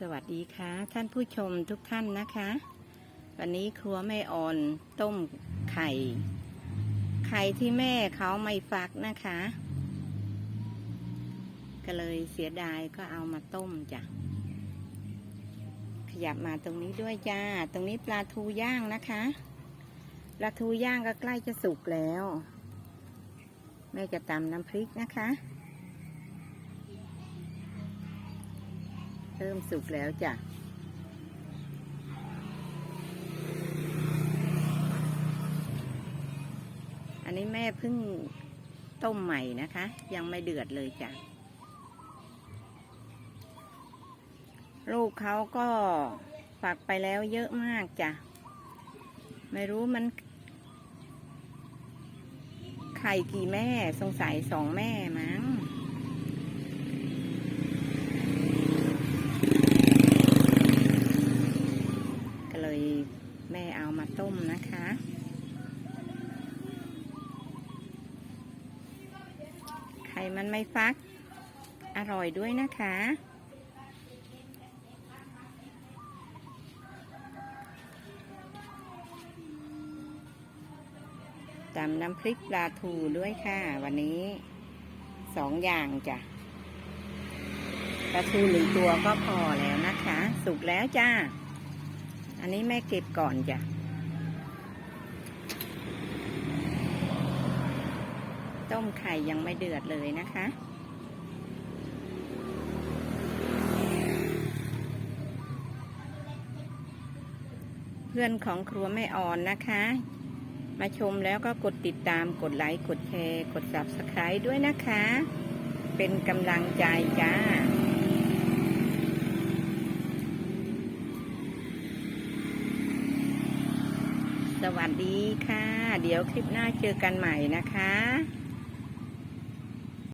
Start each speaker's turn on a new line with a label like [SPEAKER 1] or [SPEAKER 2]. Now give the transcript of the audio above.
[SPEAKER 1] สวัสดีค่ะ ท่านผู้ชมทุกท่านนะคะ วันนี้ครัวแม่อ่อนต้มไข่ ไข่ที่แม่เขาไม่ฟักนะคะ ก็เลยเสียดายก็เอามาต้มจ้ะขยับมาตรงนี้ด้วยจ้า ตรงนี้ปลาทูย่างนะคะปลาทูย่างก็ใกล้จะสุกแล้ว แม่จะตำน้ำพริกนะคะ เริ่มสุกแล้วจ้ะอันนี้แม่เพิ่งต้มใหม่นะคะ ยังไม่เดือดเลยจ้ะลูกเขาก็ฝักไปแล้วเยอะมากจ้ะ ไม่รู้มัน ไข่กี่แม่สงสัยสองแม่มั้ง ก็เลยแม่เอามาต้ มนะคะ ไข่มันไม่ฟัก อร่อยด้วยนะคะตำน้ำพริกปลาทูด้วยค่ะ วันนี้สองอย่างจ้ะปลาทูหนึ่งตัวก็พอแล้วนะคะ สุกแล้วจ้า อันนี้แม่เก็บก่อนจ้ะ ต้มไข่ยังไม่เดือดเลยนะคะ เพื่อนของครัวแม่อ่อนนะคะ มาชมแล้วก็กดติดตามกดไลค์กดแชร์ กด subscribe ด้วยนะคะ เป็นกำลังใจจ้าสวัสดีค่ะ เดี๋ยวคลิปหน้าเจอกันใหม่นะคะ